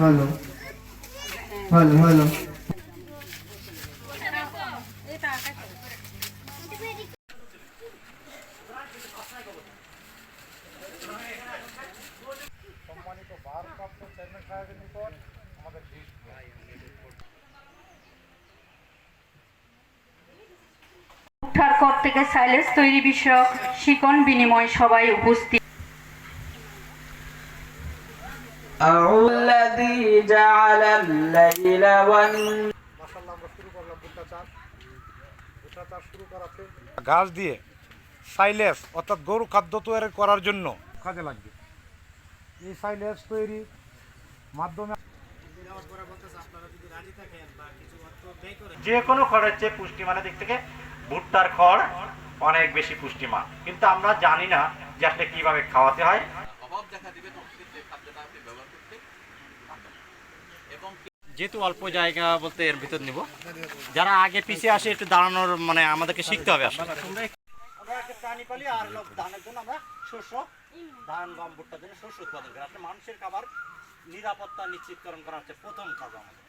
Hello hello উদ্ধার কর থেকে সাইলেন্স তৈরি বিষয়ক শিকন বিনিময় সবাই উপস্থিত। الذي جعل الليل والنهار মাসাল্লাহ আমরা শুরু করলাম ভুট্টা চাষ ভুট্টা চাষ শুরু করাতে ঘাস দিয়ে সাইলেস অর্থাৎ গরু খাদ্য তৈরি করার জন্য কাজে লাগবে এই সাইলেস তৈরির মাধ্যমে যে কোনো খড়ের চেয়ে পুষ্টিমানের দিক থেকে ভুট্টার খড় অনেক বেশি পুষ্টিমান কিন্তু আমরা জানি না যে আসলে কিভাবে খাওয়াতে হয় যেহেতু অল্প জায়গা বলতে এর ভিতর নিব। যারা আগে পিছিয়ে আসে, একটু দাঁড়ানোর মানে আমাদেরকে শিখতে হবে আসলে। আর ধানের জন্য আমরা শস্য, ধান, গম, ভুট্টার জন্য শস্য উৎপাদন করি। মানুষের খাবার নিরাপত্তা নিশ্চিতকরণ করা হচ্ছে প্রথম কাজ আমাদের।